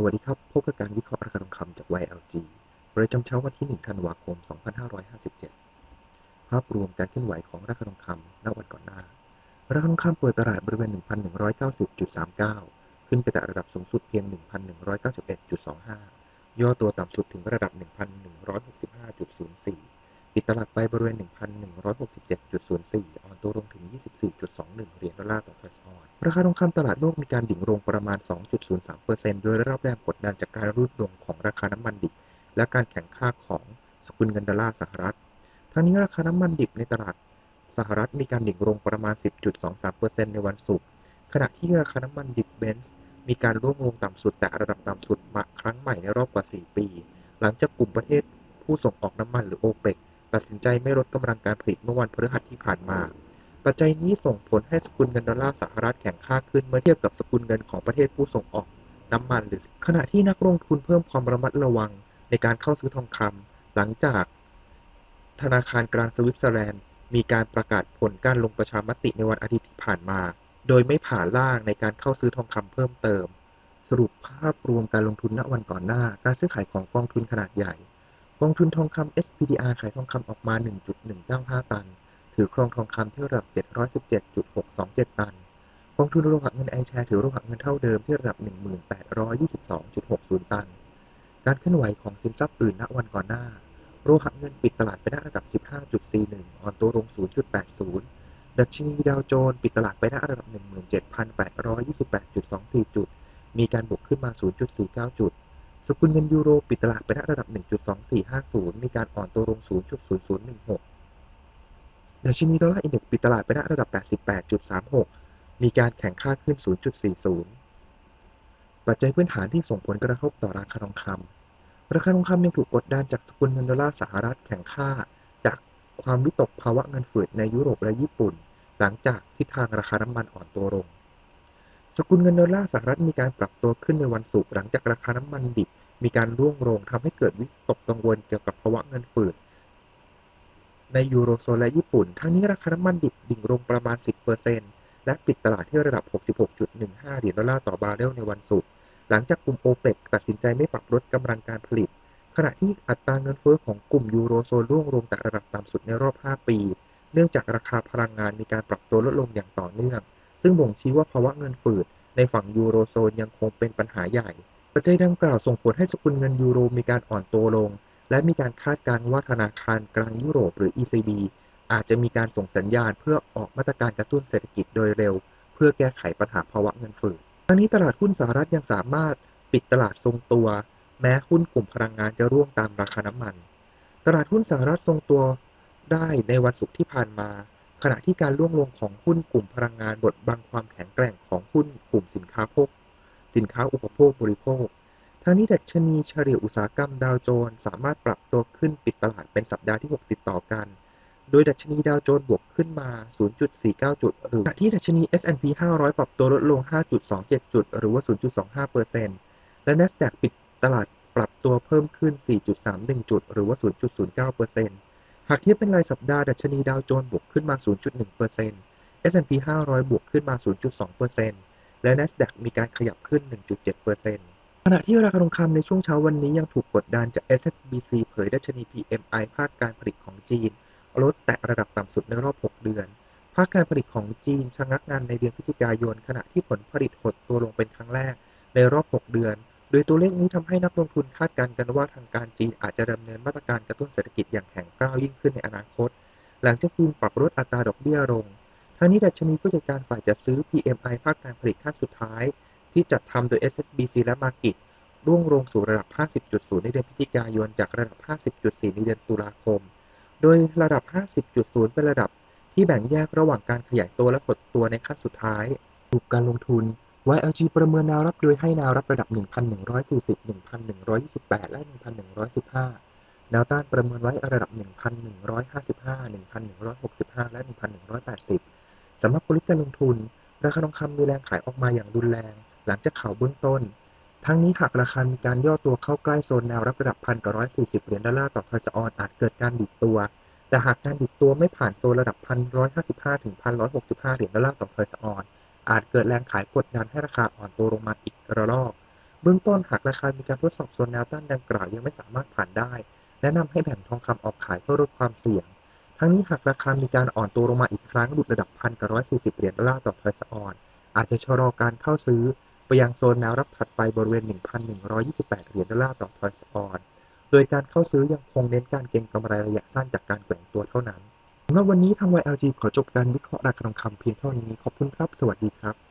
สวัสดีครับ พบกับการวิเคราะห์ราคาทองคำจาก YLG ประจำเช้าวันที่ 1 ธันวาคม 2557 ภาพรวมการเคลื่อนไหวของราคาทองคำณวันก่อนหน้า ราคาทองคำเปิดตลาดบริเวณ 1,190.39 ขึ้นไปแต่ระดับสูงสุดเพียง 1,191.25 ย่อตัวต่ำสุดถึงระดับ 1,165.04 ปิดตลาดไปบริเวณ 1,167.04 อ่อนตัวลงถึง 24.21 เหรียญดอลลาร์ต่อทรัสออน ราคาทองคำตลาดโลกมีการดิ่งลงประมาณ 2.03%โดยได้รับแรงกดดันจากการรูดลงของราคาน้ำมันดิบ และการแข่งข้าของสกุลเงินดอลลาร์สหรัฐ ทั้งนี้ราคาน้ำมันดิบในตลาดสหรัฐมีการดิ่งลงประมาณ 10.23%ในวันศุกร์ ขณะที่ราคาน้ำมันดิบเบนซ์มีการร่วงลงต่ำสุดแต่ระดับต่ำสุดมาครั้งใหม่ในรอบกว่า 4 ปี หลังจากกลุ่มประเทศผู้ส่งออกน้ำมันหรือโอเปกตัดสินใจไม่ลดกำลังการผลิตเมื่อวันพฤหัสที่ผ่านมา ปัจจัยนี้ส่งผลให้สกุลเงินดอลลาร์สหรัฐแข็งค่าขึ้นเมื่อเทียบกับสกุลเงินของประเทศผู้ส่งออกน้ำมันหรือ ขณะที่นักลงทุนเพิ่มความระมัดระวังในการเข้าซื้อทองคำหลังจาก ธนาคารกลางสวิตเซอร์แลนด์ มีการประกาศผลการลงประชามติในวันอาทิตย์ที่ผ่านมา โดยไม่ผ่านล่างในการเข้าซื้อทองคำเพิ่มเติม สรุปภาพรวมการลงทุนณวันก่อนหน้า การซื้อขายของกองทุนขนาดใหญ่ กองทุนทองคำ SPDR ขายทองคำออกมา 1.195 ตัน ถือครองทองคำที่ระดับ 717.627 ตัน กองทุนโลหะเงินไอแชร์ถือโลหะเงินเท่าเดิมที่ระดับ 1822.60 ตัน การเคลื่อนไหวของสินทรัพย์อื่นณวันก่อนหน้า โลหะเงินปิดตลาดไปได้ระดับ 15.41 อ่อนตัวลง 0.80 ดัชนีดาวโจนส์ปิดตลาดไปได้ระดับ 17,828.24 จุด มีการบวกขึ้นมา 0.49 จุดสกุลเงินยูโรปิดตลาดไปได้ระดับ 1.2450 มีการอ่อนตัวลง 0.0016 ดัชนีดอลลาร์อินเด็กซ์ปิดตลาดไปได้ระดับ 88.36 มีการแข่งค่าขึ้น 0.40 ปัจจัยพื้นฐานที่ส่งผลกระทบต่อราคาทองคำ ราคาทองคำยังถูกกดดันจากสกุลเงินดอลลาร์สหรัฐแข่งค่า จากความวิตกภาวะเงินเฟ้อในยุโรปและญี่ปุ่น หลังจากทิศทางราคาน้ำมันอ่อนตัวลง สกุลเงินดอลลาร์สหรัฐมีการปรับตัวขึ้นในวันศุกร์หลังจากราคาน้ำมันดิบมีการร่วงลงทำให้เกิดวิตกกังวลเกี่ยวกับภาวะเงินเฟ้อ ในยูโรโซนและญี่ปุ่น ทั้งนี้ราคาน้ำมันดิบดิ่งลงประมาณ 10%และปิดตลาดที่ระดับ 66.15 เหรียญดอลลาร์ต่อบาร์เรลในวันศุกร์หลังจากกลุ่มโอเปกตัดสินใจไม่ปรับลดกำลังการผลิต ขณะที่อัตราเงินเฟ้อของกลุ่มยูโรโซนร่วงลงแต่ระดับต่ำสุดในรอบ 5 ปี เนื่องจากราคาพลังงานมีการปรับตัวลดลงอย่างต่อเนื่อง ซึ่งบ่งชี้ว่าภาวะเงินเฟ้อในฝั่งยูโรโซนยังคงเป็นปัญหาใหญ่ปัจจัยดังกล่าวส่งผลให้สกุลเงินยูโรมีการอ่อนตัวลง และมีการคาดการณ์ว่าธนาคารกลางยุโรปหรือ ECB อาจจะมีการส่งสัญญาณเพื่อออกมาตรการกระตุ้นเศรษฐกิจโดยเร็ว เพื่อแก้ไขปัญหาภาวะเงินเฟ้อทั้งนี้ตลาดหุ้นสหรัฐยังสามารถปิดตลาดทรงตัว แม้หุ้นกลุ่มพลังงานจะร่วงตามราคาน้ำมัน ตลาดหุ้นสหรัฐทรงตัวได้ในวันศุกร์ที่ผ่านมา ขณะที่การร่วงลงของหุ้นกลุ่มพลังงานบดบังความแข็งแกร่งของหุ้นกลุ่มสินค้าโภคสินค้าอุปโภคบริโภค ทั้งนี้ดัชนีเฉลี่ยอุตสาหกรรมดาวโจนส์สามารถปรับตัวขึ้นปิดตลาดเป็นสัปดาห์ที่ 6 ติดต่อกัน โดยดัชนีดาวโจนส์บวกขึ้นมา 0.49 จุด หรือขณะที่ดัชนี S&P 500 ปรับตัวลดลง 5.27 จุด หรือว่า 0.25%และ NASDAQ ปิดตลาดปรับตัวเพิ่มขึ้น 4.31 จุด หรือว่า 0.09%หากเทียบเป็นรายสัปดาห์ดัชนีดาวโจนส์บวกขึ้นมา 0.1% S&P 500 บวกขึ้นมา 0.2%และ NASDAQ มีการขยับขึ้น 1.7% ณะที่ราคาทองคำในช่วงเช้าวันนี้ยังถูกกดดันจาก SSBC เผยดัชนี PMI ภาคการผลิตของจีน ลดแตะระดับต่ำสุดในรอบ 6 เดือน ภาคการผลิตของจีนชะงักงานในเดือนพฤศจิกายน ขณะที่ผลผลิตหดตัวลงเป็นครั้งแรกในรอบ 6 เดือน โดยตัวเลขนี้ทำให้นักลงทุนคาดการณ์กันว่าทางการจีนอาจจะดำเนินมาตรการกระตุ้นเศรษฐกิจอย่างแข็งกร้าวยิ่งขึ้นในอนาคต หลังจากจีนปรับลดอัตราดอกเบี้ยลงทั้งนี้ดัชนีผู้จัดการฝ่ายจัดซื้อ PMI ภาคการผลิตขั้นสุดท้าย ที่จัดทำโดย SSBC และ Markit ร่วงลงสู่ระดับ 50.0 ในเดือนพฤศจิกายน จากระดับ 50.4 ในเดือนตุลาคม โดยระดับ 50.0 เป็นระดับที่แบ่งแยกระหว่างการขยายตัวและหดตัวในขั้นสุดท้ายถูกการลงทุน YLG ประเมินแนวรับโดยให้แนวรับระดับ 1,140 1,128 และ 1,115 แนวต้านประเมินไว้ระดับ 1,155 1,165 และ 1,180 สำหรับกลยุทธ์การลงทุน ราคาทองคำมีแรงขายออกมาอย่างรุนแรง หลังจากข่าวเบื้องต้น ทั้งนี้หากราคามีการย่อตัวเข้าใกล้โซนแนวรับระดับ1,940เหรียญดอลลาร์ต่อทรัสออนอาจเกิดการดิดตัว แต่หากการดิดตัวไม่ผ่านโซนระดับ1,155ถึง1,165เหรียญดอลลาร์ต่อทรัสออนอาจเกิดแรงขายกดดันให้ราคาอ่อนตัวลงมาอีกระลอกเบื้องต้นหากราคามีการทดสอบโซนแนวต้านดังกล่าวยังไม่สามารถผ่านได้ แนะนำให้แบ่งทองคำออกขายเพื่อลดความเสี่ยง ทั้งนี้หากราคามีการอ่อนตัวลงมาอีกครั้งหลุดระดับพันกับร้อยสี่สิบเหรียญดอลลาร์ต่อทอยส์ออนอาจจะชะลอการเข้าซื้อ ไปยังโซนแนวรับถัดไปบริเวณ 1,128 เหรียญดอลลาร์ต่อทอยส์ออนโดยการเข้าซื้อยังคงเน้นการเก็งกำไรระยะสั้นจากการแกว่งตัวเท่านั้นสำหรับวันนี้ทาง YLG ขอจบการวิเคราะห์ราคาทองคำเพียงเท่านี้ ขอบคุณครับ สวัสดีครับ